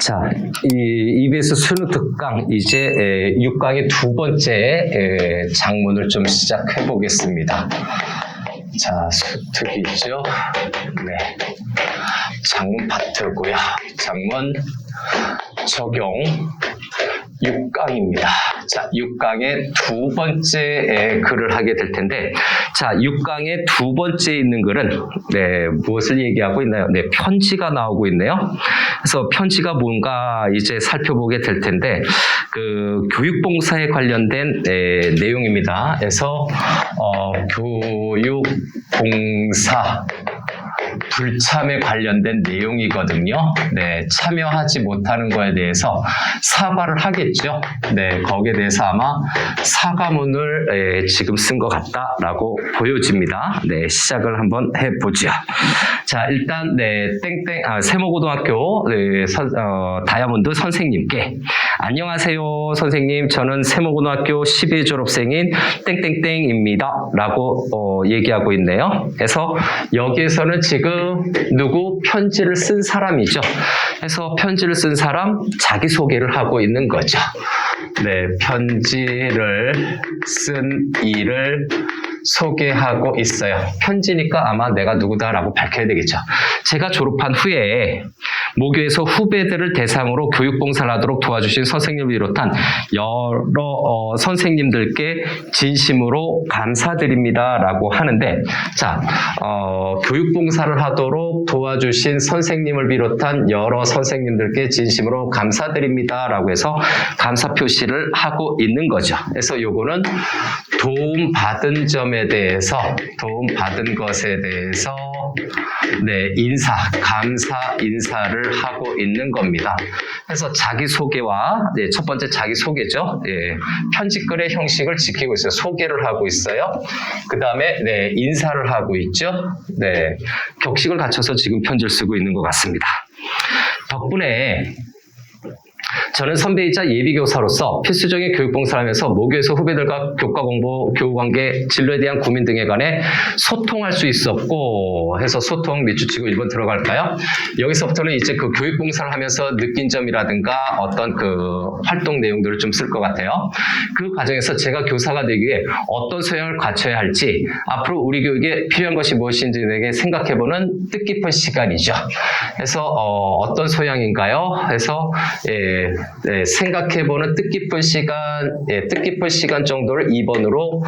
자, 이 EBS 수능 특강 이제 에, 6강의 두 번째 에, 장문을 좀 시작해 보겠습니다. 자, 수특이 있죠? 네. 장문 파트고요. 장문 적용 6강입니다. 자, 6강의 두 번째 에, 글을 하게 될 텐데, 자, 6강의 두 번째 있는 글은, 네, 무엇을 얘기하고 있나요? 네, 편지가 나오고 있네요. 그래서 편지가 뭔가 이제 살펴보게 될 텐데, 그, 교육봉사에 관련된 에, 내용입니다. 그래서, 어, 교육봉사, 불참에 관련된 내용이거든요. 네, 참여하지 못하는 거에 대해서 사과를 하겠죠. 네, 거기에 대해서 아마 사과문을 에, 지금 쓴 것 같다라고 보여집니다. 네, 시작을 한번 해보죠. 자, 일단 네, 땡땡 아, 세모고등학교 네, 선- 어, 다이아몬드 선생님께 안녕하세요, 선생님. 저는 세모고등학교 12 졸업생인 땡땡땡입니다.라고 어, 얘기하고 있네요. 그래서 여기에서는 지금 누구 편지를 쓴 사람이죠. 그래서 편지를 쓴 사람 자기 소개를 하고 있는 거죠. 네, 편지를 쓴 이를 소개하고 있어요. 편지니까 아마 내가 누구다라고 밝혀야 되겠죠. 제가 졸업한 후에 모교에서 후배들을 대상으로 교육봉사를 하도록 도와주신 선생님을 비롯한 여러 어, 선생님들께 진심으로 감사드립니다라고 하는데 자 어, 교육봉사를 하도록 도와주신 선생님을 비롯한 여러 선생님들께 진심으로 감사드립니다라고 해서 감사 표시를 하고 있는 거죠. 그래서 요거는 도움 받은 점에 대해서 도움 받은 것에 대해서 네, 인사, 감사 인사를 하고 있는 겁니다. 그래서 자기소개와, 네, 첫 번째 자기소개죠. 예, 편지글의 형식을 지키고 있어요. 소개를 하고 있어요. 그 다음에, 네, 인사를 하고 있죠. 네, 격식을 갖춰서 지금 편지를 쓰고 있는 것 같습니다. 덕분에 저는 선배이자 예비교사로서 필수적인 교육봉사를 하면서 모교에서 후배들과 교과 공부, 교우 관계, 진로에 대한 고민 등에 관해 소통할 수 있었고 해서 소통 밑줄 치고 1번 들어갈까요? 여기서부터는 이제 그 교육봉사를 하면서 느낀 점이라든가 어떤 그 활동 내용들을 좀 쓸 것 같아요. 그 과정에서 제가 교사가 되기 위해 어떤 소양을 갖춰야 할지 앞으로 우리 교육에 필요한 것이 무엇인지에게 생각해보는 뜻깊은 시간이죠. 그래서 어, 떤 소양인가요? 해서 예, 예, 생각해보는 뜻깊은 시간, 예, 뜻깊은 시간 정도를 2번으로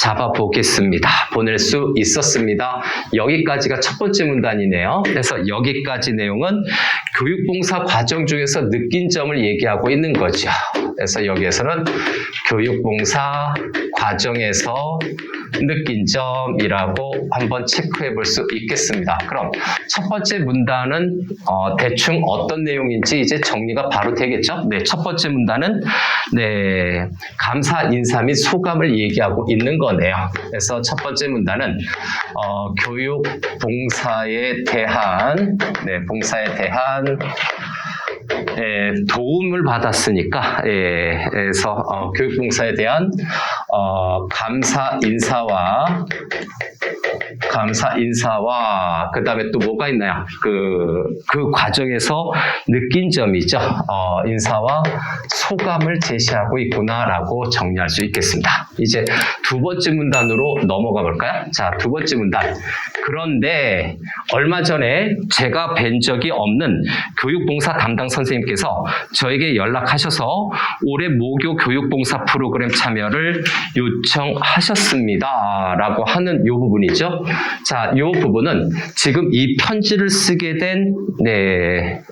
잡아보겠습니다. 보낼 수 있었습니다. 여기까지가 첫 번째 문단이네요. 그래서 여기까지 내용은 교육봉사 과정 중에서 느낀 점을 얘기하고 있는 거죠. 그래서 여기에서는 교육봉사 과정에서 느낀 점이라고 한번 체크해 볼 수 있겠습니다. 그럼 첫 번째 문단은 어, 대충 어떤 내용인지 이제 정리가 바로 되겠죠? 네, 첫 번째 문단은 네, 감사 인사 및 소감을 얘기하고 있는 거네요. 그래서 첫 번째 문단은 어, 교육 봉사에 대한 네, 봉사에 대한 예, 도움을 받았으니까 예, 그래서 어, 교육봉사에 대한 어, 감사 인사와 감사 인사와 그 다음에 또 뭐가 있나요? 그, 그 과정에서 느낀 점이죠. 어, 인사와 소감을 제시하고 있구나라고 정리할 수 있겠습니다. 이제 두 번째 문단으로 넘어가 볼까요? 자, 두 번째 문단. 그런데 얼마 전에 제가 뵌 적이 없는 교육봉사 담당 선생님께서 저에게 연락하셔서 올해 모교 교육봉사 프로그램 참여를 요청하셨습니다. 라고 하는 요 부분이죠. 자, 요 부분은 지금 이 편지를 쓰게 된, 네,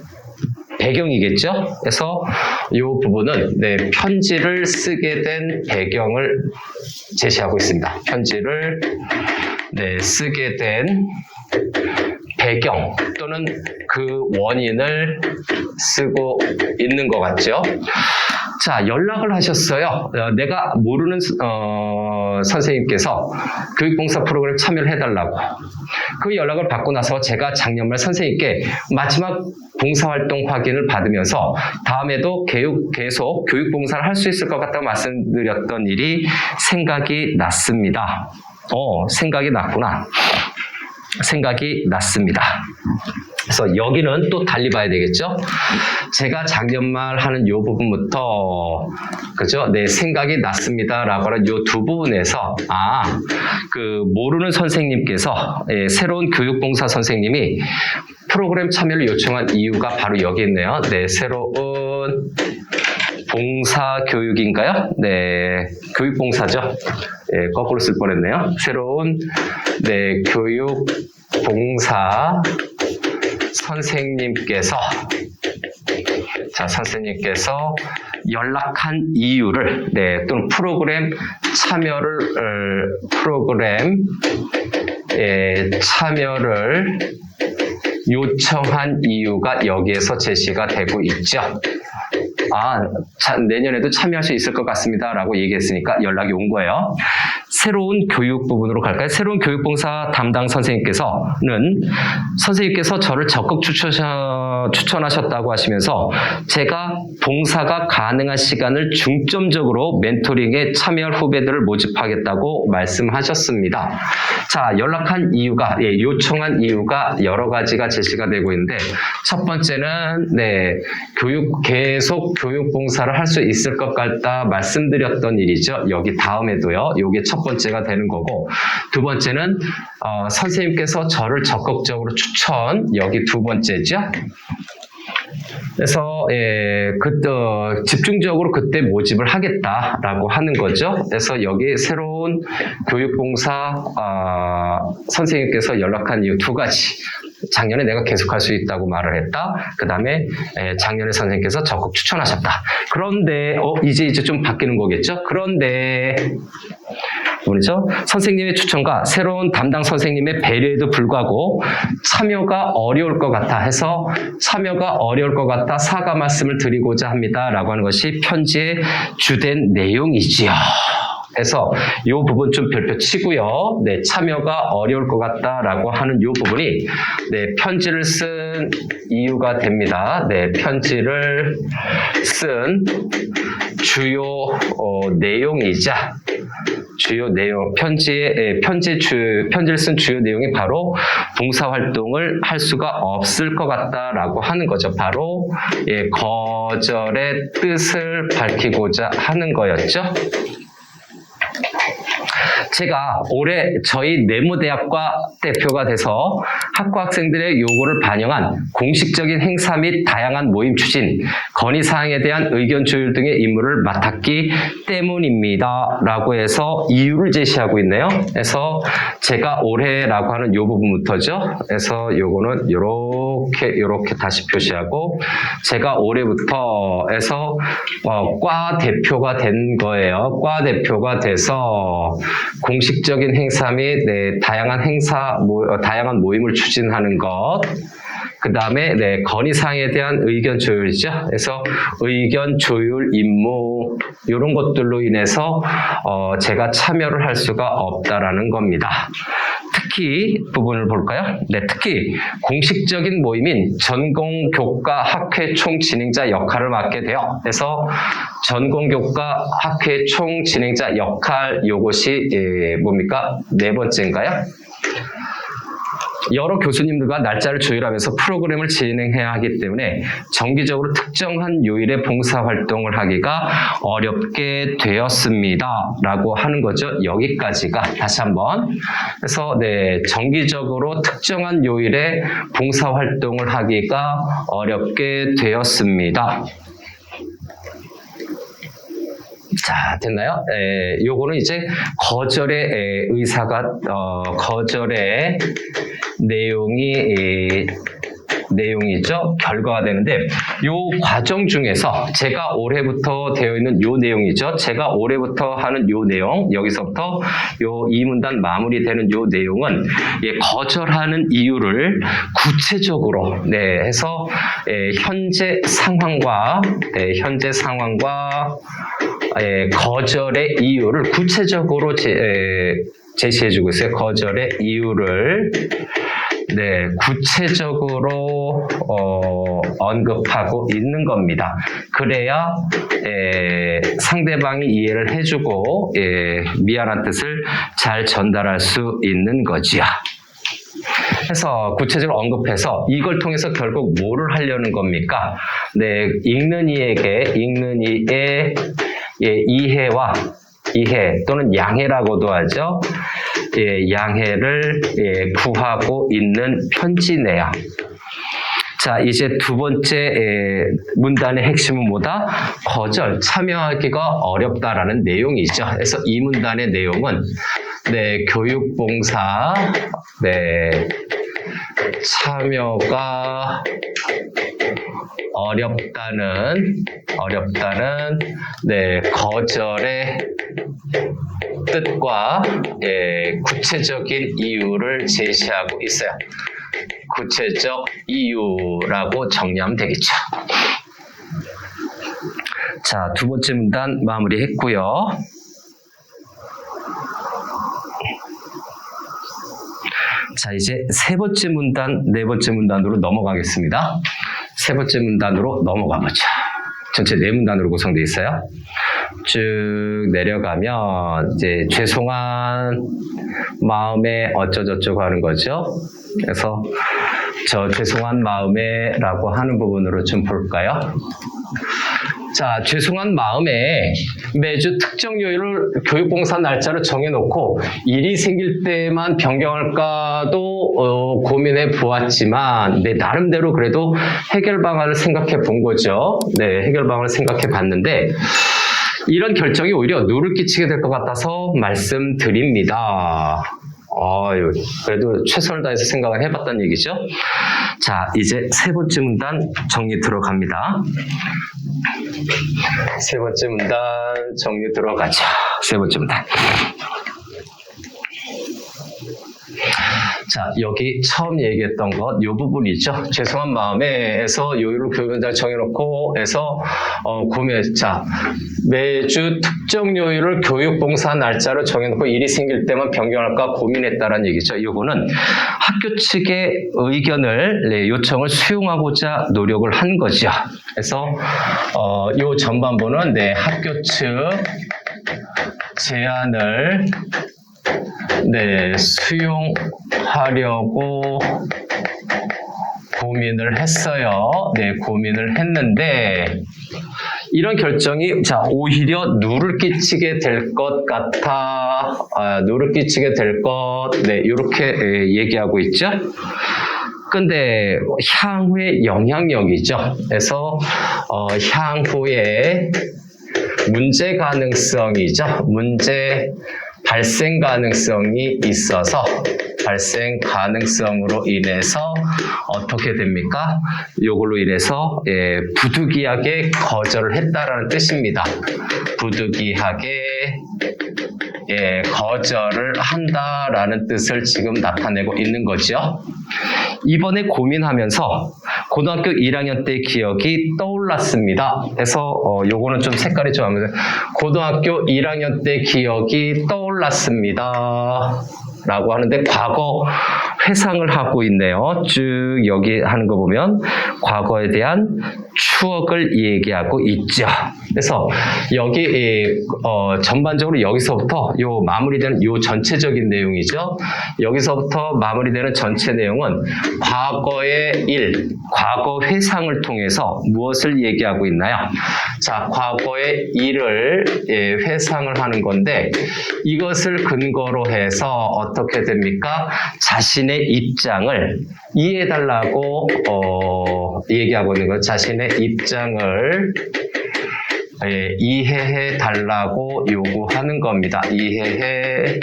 배경이겠죠? 그래서 이 부분은 네, 편지를 쓰게 된 배경을 제시하고 있습니다. 편지를 네, 쓰게 된 배경 또는 그 원인을 쓰고 있는 것 같죠? 자, 연락을 하셨어요. 어, 내가 모르는 어, 선생님께서 교육봉사 프로그램 참여를 해달라고. 그 연락을 받고 나서 제가 작년 말 선생님께 마지막 봉사활동 확인을 받으면서 다음에도 교육, 계속 교육봉사를 할 수 있을 것 같다고 말씀드렸던 일이 생각이 났습니다. 어, 생각이 났구나. 생각이 났습니다. 그래서 여기는 또 달리 봐야 되겠죠? 제가 작년 말 하는 요 부분부터, 그죠? 내 생각이 났습니다 라고 하는 요두 부분에서, 아, 그, 모르는 선생님께서, 예, 새로운 교육봉사 선생님이 프로그램 참여를 요청한 이유가 바로 여기 있네요. 네, 새로운 봉사 교육인가요? 네, 교육 봉사죠. 예, 거꾸로 쓸 뻔했네요. 새로운 네 교육 봉사 선생님께서 자 선생님께서 연락한 이유를 네 또는 프로그램 참여를 어, 프로그램 에 참여를 요청한 이유가 여기에서 제시가 되고 있죠. 아, 자, 내년에도 참여할 수 있을 것 같습니다. 라고 얘기했으니까 연락이 온 거예요. 새로운 교육 부분으로 갈까요? 새로운 교육봉사 담당 선생님께서는 선생님께서 저를 적극 추천하, 추천하셨다고 하시면서 제가 봉사가 가능한 시간을 중점적으로 멘토링에 참여할 후배들을 모집하겠다고 말씀하셨습니다. 자, 연락한 이유가, 예, 요청한 이유가 여러 가지가 제시가 되고 있는데, 첫 번째는, 네, 교육, 계속 교육 봉사를 할 수 있을 것 같다 말씀드렸던 일이죠. 여기 다음에도요. 요게 첫 번째가 되는 거고, 두 번째는, 어, 선생님께서 저를 적극적으로 추천, 여기 두 번째죠. 그래서 예, 그때 집중적으로 그때 모집을 하겠다라고 하는 거죠. 그래서 여기 새로운 교육봉사 아, 선생님께서 연락한 이유 두 가지. 작년에 내가 계속할 수 있다고 말을 했다. 그 다음에 작년에 선생님께서 적극 추천하셨다. 그런데 어, 이제 이제 좀 바뀌는 거겠죠. 그런데 뭐죠? 선생님의 추천과 새로운 담당 선생님의 배려에도 불구하고 참여가 어려울 것 같아 해서 참여가 어려울 것 같다 사과 말씀을 드리고자 합니다 라고 하는 것이 편지의 주된 내용이지요. 그래서 이 부분 좀 별표 치고요. 네, 참여가 어려울 것 같다라고 하는 이 부분이 네, 편지를 쓴 이유가 됩니다. 네, 편지를 쓴 주요 어, 내용이자 주요 내용 편지의 예, 편지 주 편지를 쓴 주요 내용이 바로 봉사 활동을 할 수가 없을 것 같다라고 하는 거죠. 바로 예, 거절의 뜻을 밝히고자 하는 거였죠. 제가 올해 저희 네모대학과 대표가 돼서 학과 학생들의 요구를 반영한 공식적인 행사 및 다양한 모임 추진, 건의사항에 대한 의견 조율 등의 임무를 맡았기 때문입니다. 라고 해서 이유를 제시하고 있네요. 그래서 제가 올해라고 하는 요 부분부터죠. 그래서 요거는 요렇게, 요렇게 다시 표시하고 제가 올해부터 해서 어, 과 대표가 된 거예요. 과 대표가 돼서 공식적인 행사 및 네, 다양한 행사, 모, 어, 다양한 모임을 추진하는 것. 그 다음에 네, 건의사항에 대한 의견 조율이죠. 그래서 의견 조율 임무 이런 것들로 인해서 어, 제가 참여를 할 수가 없다라는 겁니다. 특히 부분을 볼까요? 네, 특히 공식적인 모임인 전공 교과 학회 총 진행자 역할을 맡게 돼요. 그래서 전공 교과 학회 총 진행자 역할 요것이 예, 뭡니까? 네 번째인가요? 여러 교수님들과 날짜를 조율하면서 프로그램을 진행해야 하기 때문에 정기적으로 특정한 요일에 봉사활동을 하기가 어렵게 되었습니다. 라고 하는 거죠. 여기까지가 다시 한번. 그래서 네, 정기적으로 특정한 요일에 봉사활동을 하기가 어렵게 되었습니다. 자, 됐나요? 에, 요거는 이제 거절의 에, 의사가, 어, 거절의 내용이, 에, 내용이죠. 결과가 되는데, 요 과정 중에서 제가 올해부터 되어 있는 요 내용이죠. 제가 올해부터 하는 요 내용, 여기서부터 요 이문단 마무리되는 요 내용은 예, 거절하는 이유를 구체적으로, 네, 해서 예, 현재 상황과, 예, 현재 상황과 예, 거절의 이유를 구체적으로 제, 예, 제시해주고 있어요. 거절의 이유를 네, 구체적으로 어, 언급하고 있는 겁니다. 그래야 예, 상대방이 이해를 해주고 예, 미안한 뜻을 잘 전달할 수 있는 거지요. 해서 구체적으로 언급해서 이걸 통해서 결국 뭐를 하려는 겁니까? 네, 읽는 이에게 읽는 이의 예, 이해와 이해 또는 양해라고도 하죠. 예, 양해를 예, 구하고 있는 편지 내용. 자, 이제 두 번째 에, 문단의 핵심은 뭐다? 거절, 참여하기가 어렵다라는 내용이죠. 그래서 이 문단의 내용은 네, 교육봉사, 네, 참여가 어렵다는 어렵다는 네, 거절의 뜻과 예, 구체적인 이유를 제시하고 있어요. 구체적 이유라고 정리하면 되겠죠. 자, 두 번째 문단 마무리했고요. 자, 이제 세 번째 문단, 네 번째 문단으로 넘어가겠습니다. 세 번째 문단으로 넘어가 보죠. 전체 네 문단으로 구성되어 있어요. 쭉 내려가면 이제 죄송한 마음에 어쩌저쩌고 하는 거죠. 그래서 저 죄송한 마음에라고 하는 부분으로 좀 볼까요? 자, 죄송한 마음에 매주 특정 요일을 교육봉사 날짜로 정해놓고 일이 생길 때만 변경할까도 어, 고민해 보았지만, 내 나름대로 그래도 해결 방안을 생각해 본 거죠. 네, 해결 방안을 생각해 봤는데, 이런 결정이 오히려 누를 끼치게 될 것 같아서 말씀드립니다. 어유 그래도 최선을 다해서 생각을 해봤다는 얘기죠. 자, 이제 세 번째 문단 정리 들어갑니다. 세 번째 문단 정리 들어가죠. 세 번째 문단. 자, 여기 처음 얘기했던 것, 이 부분이죠. 죄송한 마음에서 요일을 교육원장 정해놓고 해서, 어, 구매, 자, 매주 특정 요일을 교육봉사 날짜로 정해놓고 일이 생길 때만 변경할까 고민했다는 얘기죠. 이거는 학교 측의 의견을, 네, 요청을 수용하고자 노력을 한 거죠. 그래서, 어, 요 전반부는, 네, 학교 측 제안을 네, 수용하려고 고민을 했어요. 네, 고민을 했는데, 이런 결정이, 자, 오히려 누를 끼치게 될 것 같아, 아, 누를 끼치게 될 것, 네, 이렇게 얘기하고 있죠. 근데 향후의 영향력이죠. 그래서 어, 향후에 문제 가능성이죠. 문제 발생 가능성이 있어서 발생 가능성으로 인해서 어떻게 됩니까? 요걸로 인해서 예, 부득이하게 거절을 했다라는 뜻입니다. 부득이하게 예, 거절을 한다라는 뜻을 지금 나타내고 있는 거죠. 이번에 고민하면서 고등학교 1학년 때 기억이 떠올랐습니다. 그래서 어, 요거는 좀 색깔이 좀 하면서 고등학교 1학년 때 기억이 떠올랐습니다. 라고 하는데 과거 회상을 하고 있네요. 쭉 여기 하는 거 보면 과거에 대한 추억을 얘기하고 있죠. 그래서 여기 이, 어, 전반적으로 여기서부터 요 마무리되는 요 전체적인 내용이죠. 여기서부터 마무리되는 전체 내용은 과거의 일, 과거 회상을 통해서 무엇을 얘기하고 있나요? 자, 과거의 일을 예, 회상을 하는 건데 이것을 근거로 해서 어떻게 됩니까? 자신의 입장을 이해해달라고 어, 얘기하고 있는 거 자신의 입장을 예, 이해해 달라고 요구하는 겁니다. 이해해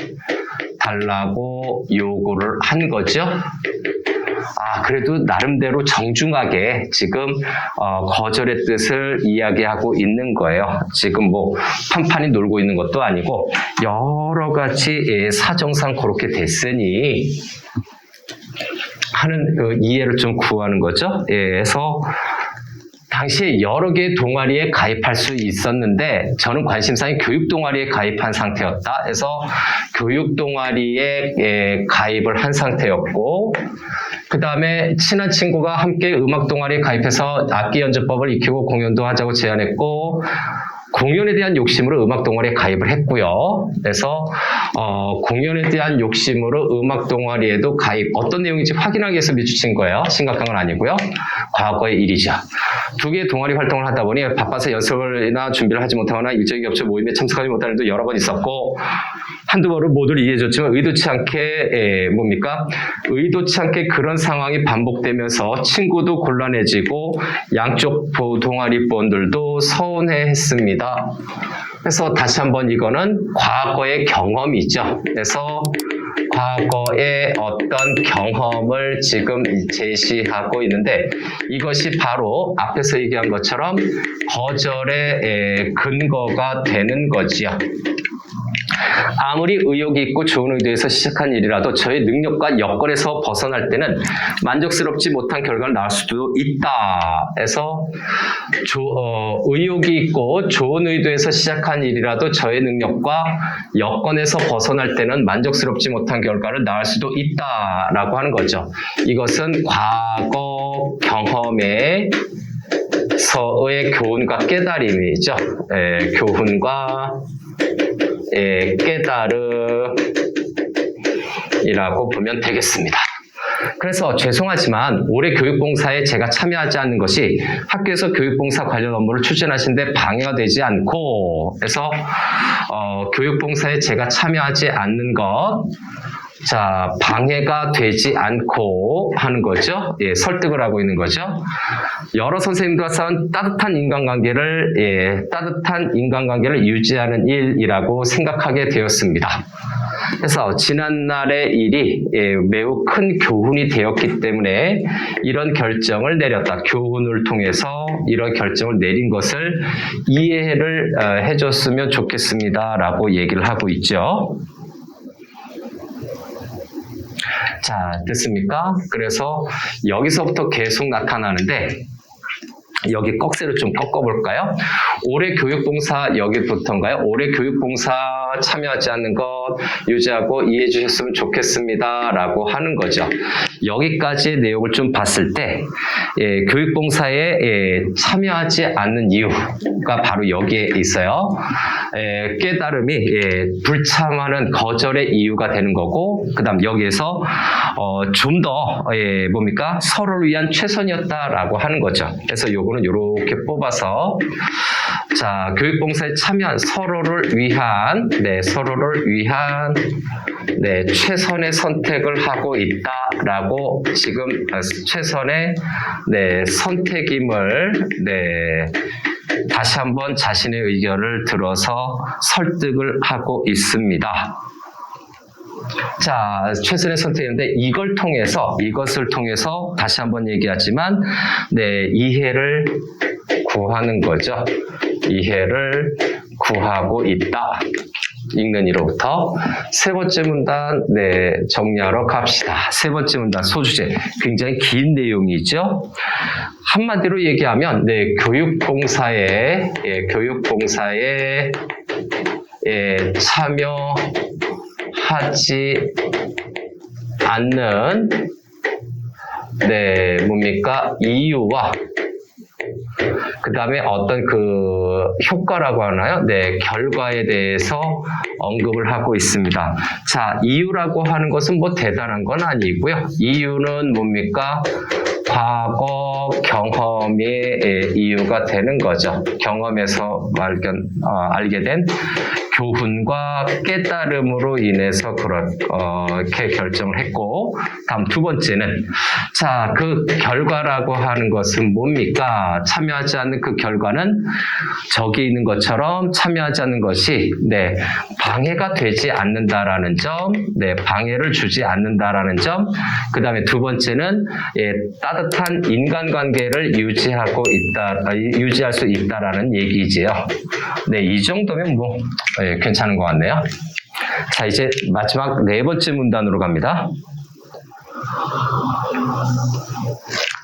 달라고 요구를 한 거죠. 아, 그래도 나름대로 정중하게 지금 어, 거절의 뜻을 이야기하고 있는 거예요. 지금 뭐 판판이 놀고 있는 것도 아니고 여러 가지 예, 사정상 그렇게 됐으니 하는 그 이해를 좀 구하는 거죠. 예, 그래서 당시에 여러 개의 동아리에 가입할 수 있었는데 저는 관심사인 교육 동아리에 가입한 상태였다. 그래서 교육 동아리에 예, 가입을 한 상태였고 그 다음에 친한 친구가 함께 음악 동아리에 가입해서 악기 연주법을 익히고 공연도 하자고 제안했고 공연에 대한 욕심으로 음악 동아리에 가입을 했고요. 그래서 어, 공연에 대한 욕심으로 음악 동아리에도 가입 어떤 내용인지 확인하기 위해서 미주친 거예요. 심각한 건 아니고요. 과거의 일이죠. 두 개의 동아리 활동을 하다 보니 바빠서 연습을이나 준비를 하지 못하거나 일정이 겹쳐 모임에 참석하지 못하는 일도 여러 번 있었고 한두 번을 모두를 이해해줬지만 의도치 않게 에, 뭡니까? 의도치 않게 그런 상황이 반복되면서 친구도 곤란해지고 양쪽 부- 동아리원들도 서운해했습니다. 그래서 다시 한번 이거는 과거의 경험이죠. 그래서 과거의 어떤 경험을 지금 제시하고 있는데 이것이 바로 앞에서 얘기한 것처럼 거절의 에, 근거가 되는 거지요. 아무리 의욕이 있고 좋은 의도에서 시작한 일이라도 저의 능력과 여건에서 벗어날 때는 만족스럽지 못한 결과를 낳을 수도 있다. 해서 조- 어, 의욕이 있고 좋은 의도에서 시작한 일이라도 저의 능력과 여건에서 벗어날 때는 만족스럽지 못한 결과를 낳을 수도 있다라고 하는 거죠. 이것은 과거 경험의 서의 교훈과 깨달음이죠. 예, 교훈과 예, 깨달음이라고 보면 되겠습니다. 그래서 죄송하지만 올해 교육봉사에 제가 참여하지 않는 것이 학교에서 교육봉사 관련 업무를 추진하시는데 방해가 되지 않고 그래서 어, 교육봉사에 제가 참여하지 않는 것 자, 방해가 되지 않고 하는 거죠. 예, 설득을 하고 있는 거죠. 여러 선생님과 쌓은 따뜻한 인간관계를, 예, 따뜻한 인간관계를 유지하는 일이라고 생각하게 되었습니다. 그래서 지난날의 일이 예, 매우 큰 교훈이 되었기 때문에 이런 결정을 내렸다. 교훈을 통해서 이런 결정을 내린 것을 이해를 어, 해줬으면 좋겠습니다 라고 얘기를 하고 있죠. 자, 됐습니까? 그래서 여기서부터 계속 나타나는데 여기 꺽쇠를 좀 꺾어볼까요? 올해 교육봉사 여기부터인가요? 올해 교육봉사 참여하지 않는 것 유지하고 이해해 주셨으면 좋겠습니다. 라고 하는 거죠. 여기까지의 내용을 좀 봤을 때 예, 교육봉사에 예, 참여하지 않는 이유가 바로 여기에 있어요. 예, 깨달음이 예, 불참하는 거절의 이유가 되는 거고 그 다음 여기에서 어, 좀더 예, 뭡니까 서로를 위한 최선이었다라고 하는 거죠. 그래서 요거는 이렇게 뽑아서 자 교육봉사에 참여한 서로를 위한 네 서로를 위한 네 최선의 선택을 하고 있다라고 지금 아, 최선의 네 선택임을 네 다시 한번 자신의 의견을 들어서 설득을 하고 있습니다. 자, 최선의 선택인데 이걸 통해서 이것을 통해서 다시 한번 얘기하지만 네, 이해를 구하는 거죠. 이해를 구하고 있다. 읽는 이로부터 세 번째 문단 네 정리하러 갑시다. 세 번째 문단 소주제 굉장히 긴 내용이죠. 한마디로 얘기하면 네 교육봉사에 예, 교육봉사에 예, 참여하지 않는 네 뭡니까 이유와 그 다음에 어떤 그 효과라고 하나요? 네, 결과에 대해서 언급을 하고 있습니다. 자, 이유라고 하는 것은 뭐 대단한 건 아니고요. 이유는 뭡니까? 과거 경험의 예, 이유가 되는 거죠. 경험에서 발견, 어, 알게 된 교훈과 깨달음으로 인해서 그렇게 결정을 했고, 다음 두 번째는, 자, 그 결과라고 하는 것은 뭡니까? 참여하지 않는 그 결과는 저기 있는 것처럼 참여하지 않는 것이, 네, 방해가 되지 않는다라는 점, 네, 방해를 주지 않는다라는 점, 그 다음에 두 번째는, 예, 따뜻한 인간관계를 유지하고 있다, 아, 유지할 수 있다라는 얘기지요. 네, 이 정도면 뭐, 예, 괜찮은 것 같네요. 자, 이제 마지막 네 번째 문단으로 갑니다.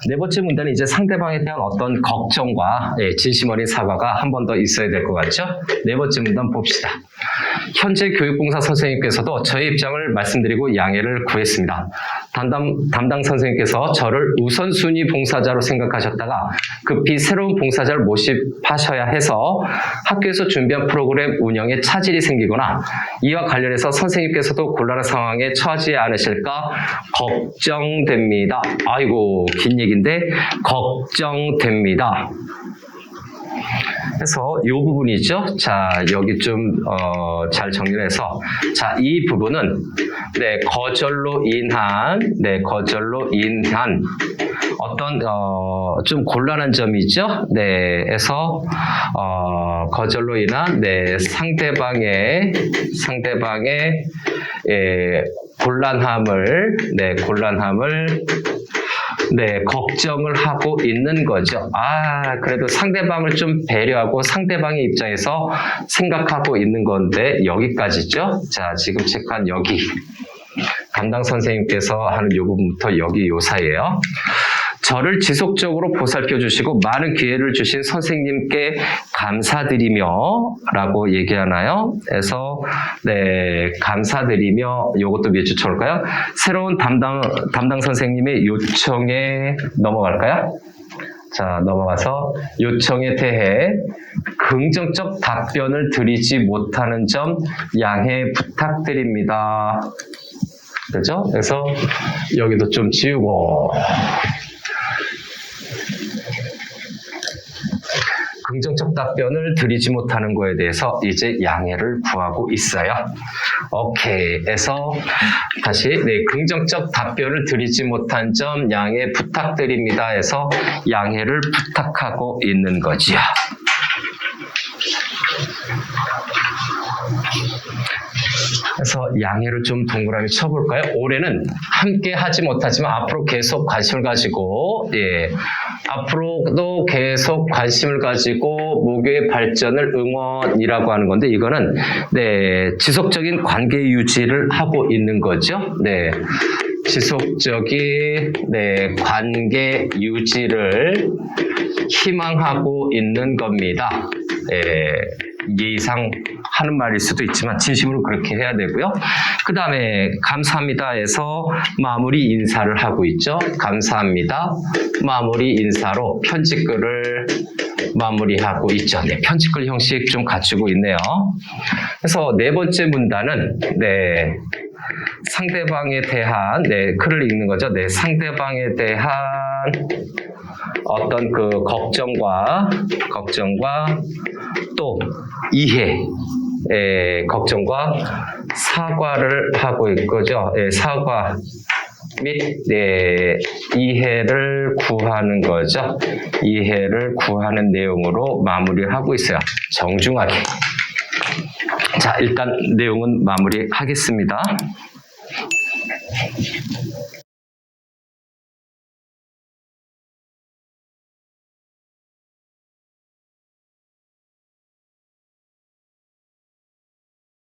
네 번째 문단은 이제 상대방에 대한 어떤 걱정과 예, 진심 어린 사과가 한 번 더 있어야 될 것 같죠? 네 번째 문단 봅시다. 현재 교육봉사 선생님께서도 저의 입장을 말씀드리고 양해를 구했습니다. 담당, 담당 선생님께서 저를 우선순위 봉사자로 생각하셨다가 급히 새로운 봉사자를 모집하셔야 해서 학교에서 준비한 프로그램 운영에 차질이 생기거나 이와 관련해서 선생님께서도 곤란한 상황에 처하지 않으실까 걱정됩니다. 아이고, 긴 얘기인데, 걱정됩니다. 그래서 이 부분이죠. 자, 여기 좀, 어, 잘 정리를 해서. 자, 이 부분은, 네, 거절로 인한, 네, 거절로 인한 어떤, 어, 좀 곤란한 점이죠. 네, 해서, 어, 거절로 인한, 네, 상대방의, 상대방의, 예, 곤란함을, 네, 곤란함을, 네, 걱정을 하고 있는 거죠. 아, 그래도 상대방을 좀 배려하고 상대방의 입장에서 생각하고 있는 건데, 여기까지죠? 자, 지금 체크한 여기. 담당 선생님께서 하는 요 부분부터 여기 요 사이에요. 저를 지속적으로 보살펴 주시고 많은 기회를 주신 선생님께 감사드리며 라고 얘기하나요? 그래서 네 감사드리며 요것도 몇줄 쳐볼까요? 새로운 담당 담당 선생님의 요청에 넘어갈까요? 자 넘어가서 요청에 대해 긍정적 답변을 드리지 못하는 점 양해 부탁드립니다. 그죠? 그래서 여기도 좀 지우고 긍정적 답변을 드리지 못하는 거에 대해서 이제 양해를 구하고 있어요. 오케이. 해서 다시 네, 긍정적 답변을 드리지 못한 점 양해 부탁드립니다. 해서 양해를 부탁하고 있는 거지요. 그래서 양해를 좀 동그라미 쳐볼까요? 올해는 함께 하지 못하지만 앞으로 계속 관심을 가지고 예 앞으로도 계속 관심을 가지고 모교의 발전을 응원이라고 하는 건데 이거는 네 지속적인 관계 유지를 하고 있는 거죠. 네 지속적인 네 관계 유지를 희망하고 있는 겁니다. 예, 예의상 하는 말일 수도 있지만 진심으로 그렇게 해야 되고요. 그 다음에 감사합니다에서 마무리 인사를 하고 있죠. 감사합니다. 마무리 인사로 편집글을 마무리하고 있죠. 네, 편집글 형식 좀 갖추고 있네요. 그래서 네 번째 문단은 네. 상대방에 대한 네, 글을 읽는 거죠. 네, 상대방에 대한 어떤 그 걱정과 걱정과 또 이해 예, 걱정과 사과를 하고 있거죠. 예, 사과 및 예, 이해를 구하는 거죠. 이해를 구하는 내용으로 마무리하고 있어요. 정중하게. 자, 일단 내용은 마무리하겠습니다.